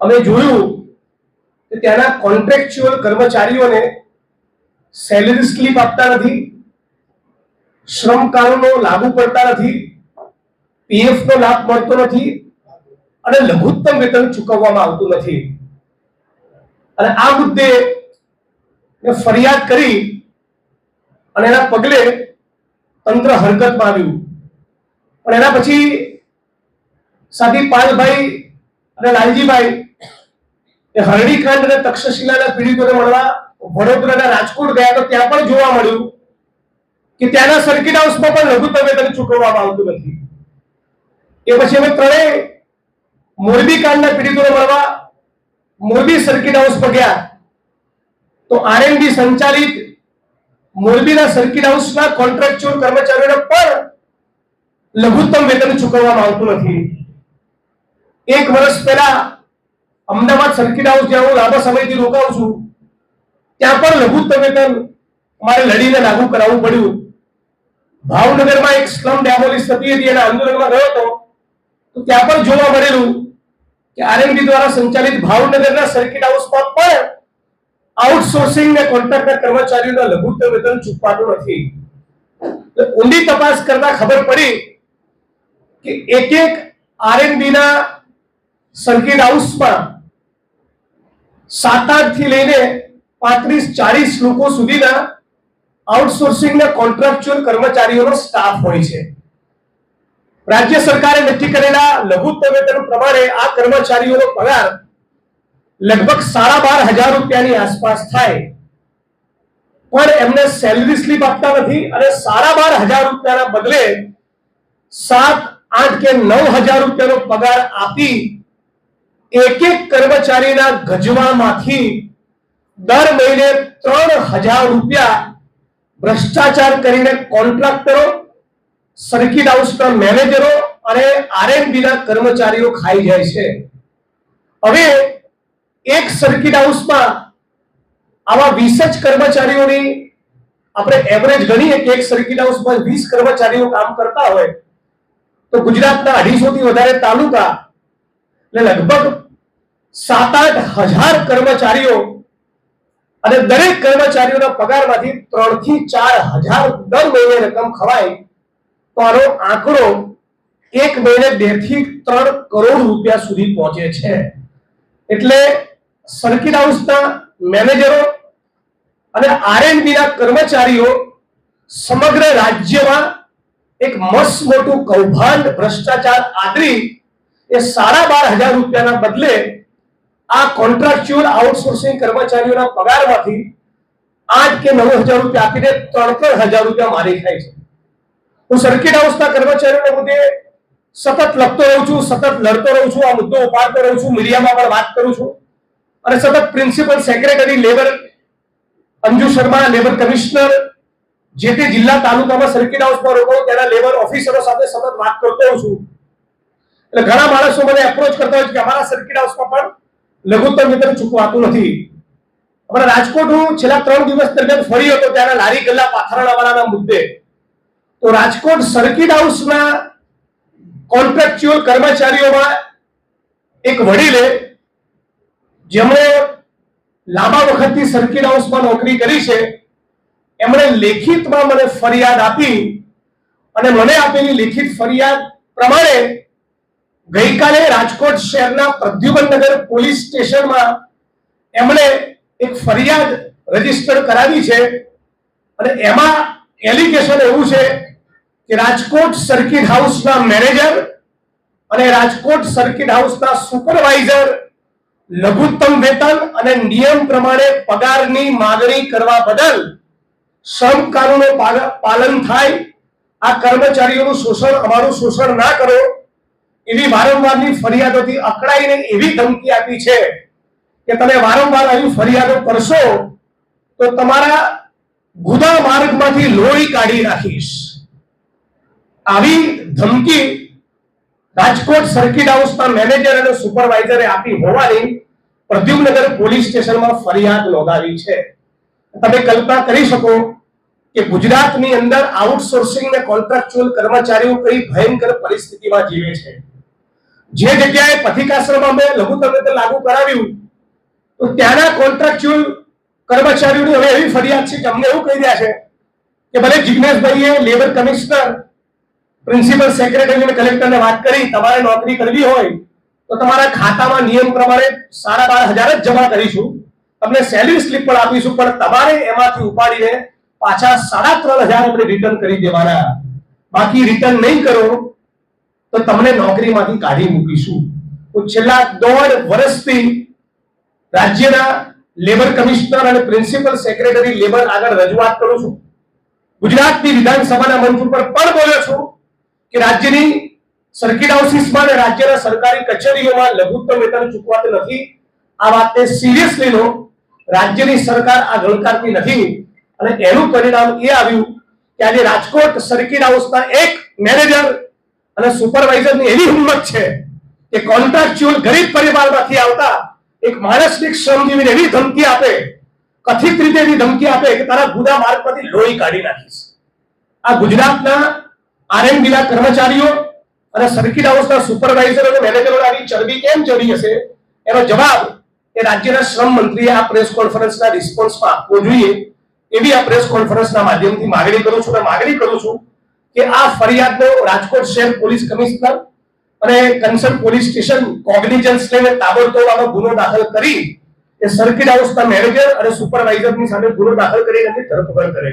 અમે જોયું કે ત્યાંના કોન્ટ્રાક્ચ્યુઅલ કર્મચારીઓને સેલરી સ્લીપ આપતા નથી, શ્રમ કાનૂનો લાગુ પડતા નથી પીએફ નો લાભ મળતો નથી અને લઘુત્તમ વેતન ચૂકવવામાં આવતું નથી. અને આ મુદ્દે ફરિયાદ કરી અને એના પગલે તંત્ર હરકતમાં આવ્યું પણ એના પછી સાથી પાલભાઈ અને લાલજીભાઈ એ હરણીકાંડ અને તક્ષશિલાના પીડિતોને મળવા વડોદરાના રાજકોટ ગયા તો ત્યાં પણ જોવા મળ્યું કે ત્યાંના સર્કિટ હાઉસમાં પણ લઘુત્તમ વેતન ચૂકવવામાં આવતું નથી. એ પછી અમે ત્રણેય મોરબી કાંડના પીડિતોને મળવા મોરબી સર્કિટ પર ગયા. તો આરએનબી સંચાલિત મોરબીના સર્કિટ હાઉસના કોન્ટ્રાક્ચ્યુઅલ કર્મચારીઓને પણ લઘુત્તમ વેતન ચૂકવવામાં આવતું નથી. એક વર્ષ પહેલા અમદાવાદ સર્કિટ હાઉસ જ્યાં હું લાંબા સમયથી રોકાઉં છું, ત્યાં પણ લઘુત્તમ વેતન મારે લડીને લાગુ કરાવવું પડ્યું. ભાવનગરમાં એક સ્લમ ડેમોલિશ થતી હતી, એના આંદોલનમાં ગયો હતો, તો ત્યાં પણ જોવા મળેલું કે આરએમડી દ્વારા સંચાલિત ભાવનગરના સર્કિટ હાઉસમાં પણ આઉટસોર્સિંગ ને કોન્ટ્રાક્ટર કર્મચારીઓના લઘુત્તમ વેતન ચૂકવાતું નથી. ઊંડી તપાસ કરતા ખબર પડી કે એક એક આરએમડી ના સર્કિટ હાઉસમાં સાત આઠથી લઈને પાંત્રીસ, ચાલીસ લોકો સુધીના આઉટસોર્સિંગ ના કોન્ટ્રાક્ચ્યુઅલ કર્મચારીઓનો સ્ટાફ હોય છે. રાજ્ય સરકારે નક્કી કરેલા લઘુત્તમ વેતન પ્રમાણે આ કર્મચારીઓનો પગાર લગભગ સાડા બાર હજાર રૂપિયાની આસપાસ થાય. પણ એમને સેલરી સ્લીપ આપતા નથી અને સાડા બાર હજાર રૂપિયાના બદલે સાત, આઠ કે નવ હજાર રૂપિયાનો પગાર આપી એક એક કર્મચારીના ગજવામાંથી દર મહિને ત્રણ હજાર રૂપિયા ભ્રષ્ટાચાર કરીને કોન્ટ્રાક્ટરો સર્કિટ હાઉસના મેનેજરો અને આરએનબી ના કર્મચારીઓ ખાઈ જાય છે. હવે એક સર્કિટ હાઉસમાં આવા વીસ જ કર્મચારીઓની આપણે એવરેજ ગણીએ કે એક સર્કિટ હાઉસમાં વીસ કર્મચારીઓ કામ કરતા હોય, તો ગુજરાતના અઢીસો થી વધારે તાલુકા એટલે લગભગ સાત આઠ હજાર કર્મચારીઓ અને દરેક કર્મચારીઓના પગારમાંથી ત્રણથી ચાર હજાર દર મહિને રકમ ખવાય તો આનો આંકડો એક મહિને બેથી ત્રણ કરોડ રૂપિયા સુધી પહોંચે છે. એટલે સર્કિટ હાઉસના મેનેજરો અને આરએનબી ના કર્મચારીઓ સમગ્ર રાજ્યમાં એક મસ્ત મોટું કૌભાંડ ભ્રષ્ટાચાર આદરી એ સાડા બાર હજાર રૂપિયાના બદલે આ કોન્ટ્રાક્ચ્યુઅલ આઉટસોર્સિંગ કર્મચારીઓના પગારમાંથી આઠ કે નવ હજાર રૂપિયા આપીને ત્રણ ત્રણ હજાર રૂપિયા મારી ખાય છે. હું સર્કિટ હાઉસના કર્મચારીઓના મુદ્દે સતત લખતો રહું છું, સતત લડતો રહું છું, આ મુદ્દો ઉપાડતો રહું છું, મીડિયામાં પણ વાત કરું છું. અને સતત principal secretary labour Anju Sharma labour commissioner જે તે જિલ્લા તાલુકામાં સર્કિટ હાઉસમાં રોકાઉં, તેના લેબર ઓફિસરો સાથે સતત વાત કરતો હોઉં છું. એટલે ઘણા માણસો મને એપ્રોચ કરતા હોય છે કે અમારા સર્કિટ હાઉસમાં પણ લઘુત્તમ વેતન ચૂકવાતું નથી. હમણાં રાજકોટ હું છેલ્લા ત્રણ દિવસ દરમિયાન ફરી હતો ત્યારે લારી ગલ્લા પાથરણાવાળાના મુદ્દે. તો રાજકોટ સર્કિટ હાઉસના કોન્ટ્રાક્ચ્યુઅલ કર્મચારીઓમાં એક વડીલે જેમણે લાંબા વખતથી સર્કિટ હાઉસમાં નોકરી કરી છે, એમણે લેખિતમાં મને ફરિયાદ આપી અને મને આપેલી લેખિત ફરિયાદ પ્રમાણે ગઈકાલે રાજકોટ શહેરના પ્રદ્યુમનનગર પોલીસ સ્ટેશનમાં એમણે એક ફરિયાદ રજિસ્ટર કરાવી છે અને એમાં એલિગેશન એવું છે કે રાજકોટ સર્કિટ હાઉસના મેનેજર અને રાજકોટ સર્કિટ હાઉસના સુપરવાઇઝર લઘુત્તમ વેતન અને નિયમ પ્રમાણે પગારની માગણી કરવા બદલ શ્રમ કાનૂનો પાલન થાય, આ કર્મચારીઓનું શોષણ, અમારું શોષણ ના કરો એવી વારંવારની ફરિયાદોથી અકળાઈને એવી ધમકી આપી છે કે તમે વારંવાર આવી ફરિયાદો કરશો, તો તમારા ગુદા માર્ગમાંથી લોહી કાઢી નાખીશ. આવી ધમકી રાજકોટ સર્કિટ હાઉસના મેનેજર અને સુપરવાઇઝરે આપી હોવાની પ્રદ્યુમનગર પોલીસ સ્ટેશનમાં ફરિયાદ નોંધાવી છે. તમે કલ્પના કરી શકો કે ગુજરાતની અંદર આઉટસોર્સિંગ ને કોન્ટ્રાક્ચ્યુઅલ કર્મચારીઓ કઈ ભયંકર પરિસ્થિતિમાં જીવે છે. જે જગ્યાએ પથિકાશ્રમમાં મેં લઘુત્તમ રીતે લાગુ કરાવ્યું, તો ત્યાંના કોન્ટ્રાક્ચ્યુઅલ કર્મચારીઓની હવે એવી ફરિયાદ છે કે અમને એવું કહી રહ્યા છે કે ભલે જિજ્ઞેશભાઈએ લેબર કમિશનર પ્રિન્સિપલ સેક્રેટરી અને કલેક્ટરને વાત કરી, તમારે નોકરી કરવી હોય, તો તમારા ખાતામાં નિયમ પ્રમાણે સાડા બાર હજાર જ જમા કરીશું. તમને સેલરી સ્લિપ પણ આપીશું, પણ તમારે એમાંથી ઉપાડીને પાછા સાડા ત્રણ હજાર આપણે રિટર્ન કરી દેવાના. બાકી રિટર્ન નહીં કરો તો તમને નોકરીમાંથી કાઢી મૂકીશું. હું છેલ્લા દોઢ વર્ષથી રાજ્યના લેબર કમિશનર અને પ્રિન્સિપલ સેક્રેટરી લેબર આગળ રજૂઆત કરું છું. ગુજરાતની વિધાનસભાના મંચ ઉપર પણ બોલ્યો છું કે રાજ્યની સર્કિટ હાઉસીસમાં અને રાજ્યના સરકારી કચેરીઓમાં લઘુત્તમ વેતન ચૂકવાતું નથી. આ વાતને સિરિયસલી લો રાજ્યની સરકાર આ ગણકારતી નથી. અને એનું પરિણામ એ આવ્યું કે આજે રાજકોટ સર્કિટ હાઉસના એક મેનેજર અને સુપરવાઇઝરની એવી હિંમત છે કે કોન્ટ્રાક્ચ્યુઅલ ગરીબ પરિવારમાંથી આવતા એક માણસની શ્રમજીવીને એવી ધમકી આપે, કથિત રીતે એવી ધમકી આપે કે તારા ગુદા માર્ગમાંથી લોહી કાઢી નાખીશ. આ ગુજરાતના આરએનબી ના કર્મચારીઓ અને સર્કિટ હાઉસના સુપરવાઇઝર અને મેનેજરો આવી ચરબી કેમ ચડી હશે? એનો જવાબ એ રાજ્યના શ્રમ મંત્રીએ આ પ્રેસ કોન્ફરન્સના રિસ્પોન્સમાં આપવો જોઈએ. એવી આ પ્રેસ કોન્ફરન્સના માધ્યમથી માગણી કરું છું અને માગણી કરું છું કે આ ફરિયાદનો રાજકોટ શહેર પોલીસ કમિશનર અને કન્સર્ન પોલીસ સ્ટેશન કોગ્નિજન્સ લઈને તાબડતોબ ગુનો દાખલ કરી એ સર્કિટ હાઉસના મેનેજર અને સુપરવાઇઝરની સામે ગુનો દાખલ કરી એમની ધરપકડ કરે